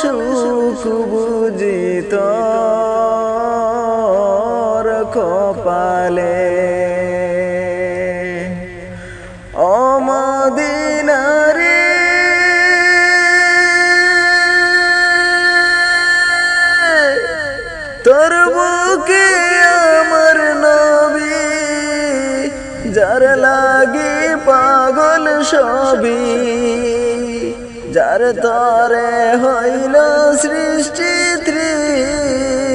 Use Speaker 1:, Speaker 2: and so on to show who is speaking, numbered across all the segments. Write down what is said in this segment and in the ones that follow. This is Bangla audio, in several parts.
Speaker 1: সুখ বুঝিত। কপালে অমদিনারে যার লাগে পাগল সবই। যার তরে হইল সৃষ্টি ত্রিভুবন।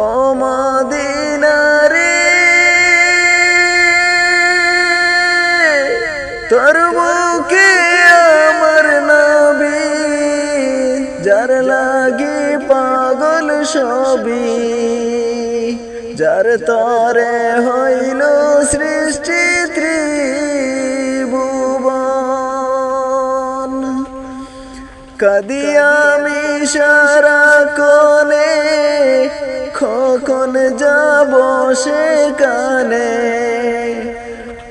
Speaker 1: ও মদিনারে, তোর বুকে আমার নবী যার লাগি পাগল সবই যার তরে হইল সৃষ্টি ত্রিভুবন কদিয়ামি সারা কোনে কখন যাব সেখানে?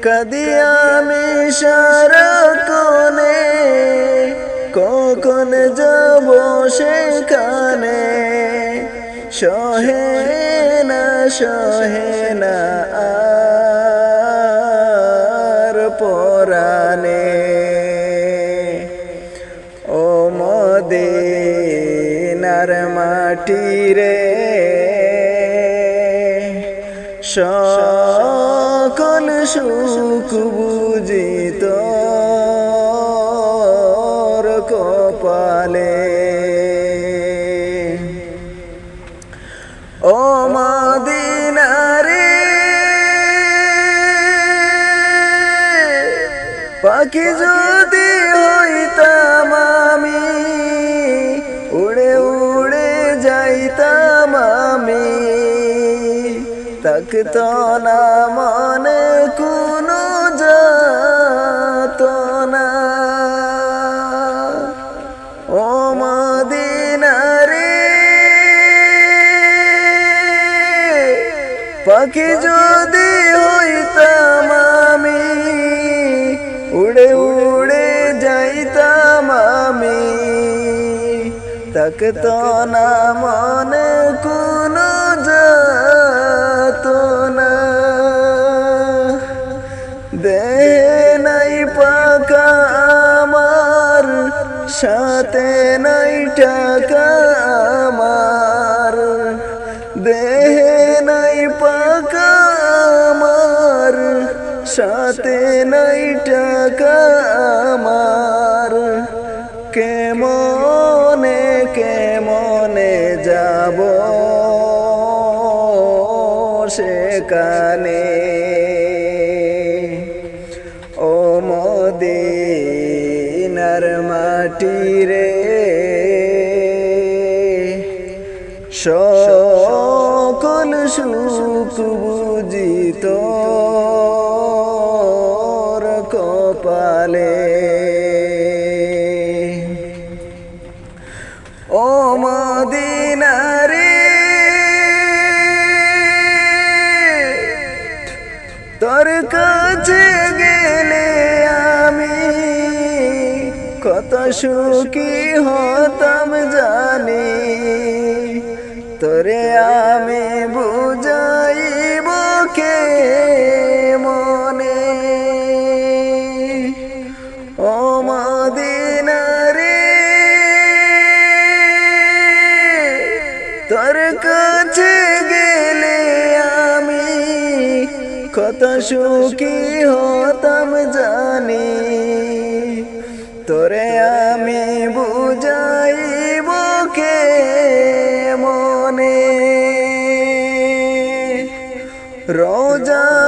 Speaker 1: কদিয়ামি সারা কোনে কখন যাব সেখানে? সহে না সহে না মাটি রে। সকল সুখ বুঝিত কপালে। ও মদিনারে পাখি যদি তখত না মনে কোনো যাত না ও মদিনারে, পাখি যদি হইতাম আমি, উড়ে উড়ে যাইতাম আমি। তখত না মনে কোনো নাই পাকা আমার, সাথে নাই টাকা আমার। দেহে নাই পাকা আমার, সাথে নাই টাকা আমার। কেমনে কেমনে যাব সেখানে? রে। সকল বুঝিত কপালে। ও মদিনারে তোর কাছে গেলে সুখী হতাম জানি। তোরে আমি বুঝাইব কে মনে? ও মদিনারে, তোর কাছে গেলে আমি কত সুখী হতাম জানি। তোরে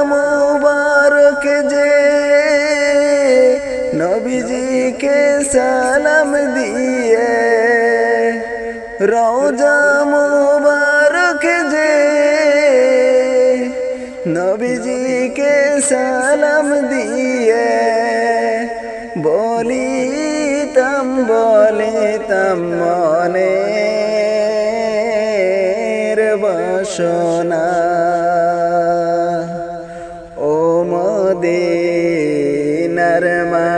Speaker 1: মুবারক যে নবীজি নবীজিকে সালাম দিয়ে, রওজা মুবারক যে নবীজিকে সালাম দিয়ে, বলিতাম বলিতাম মনে বাসনা।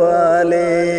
Speaker 1: কপালে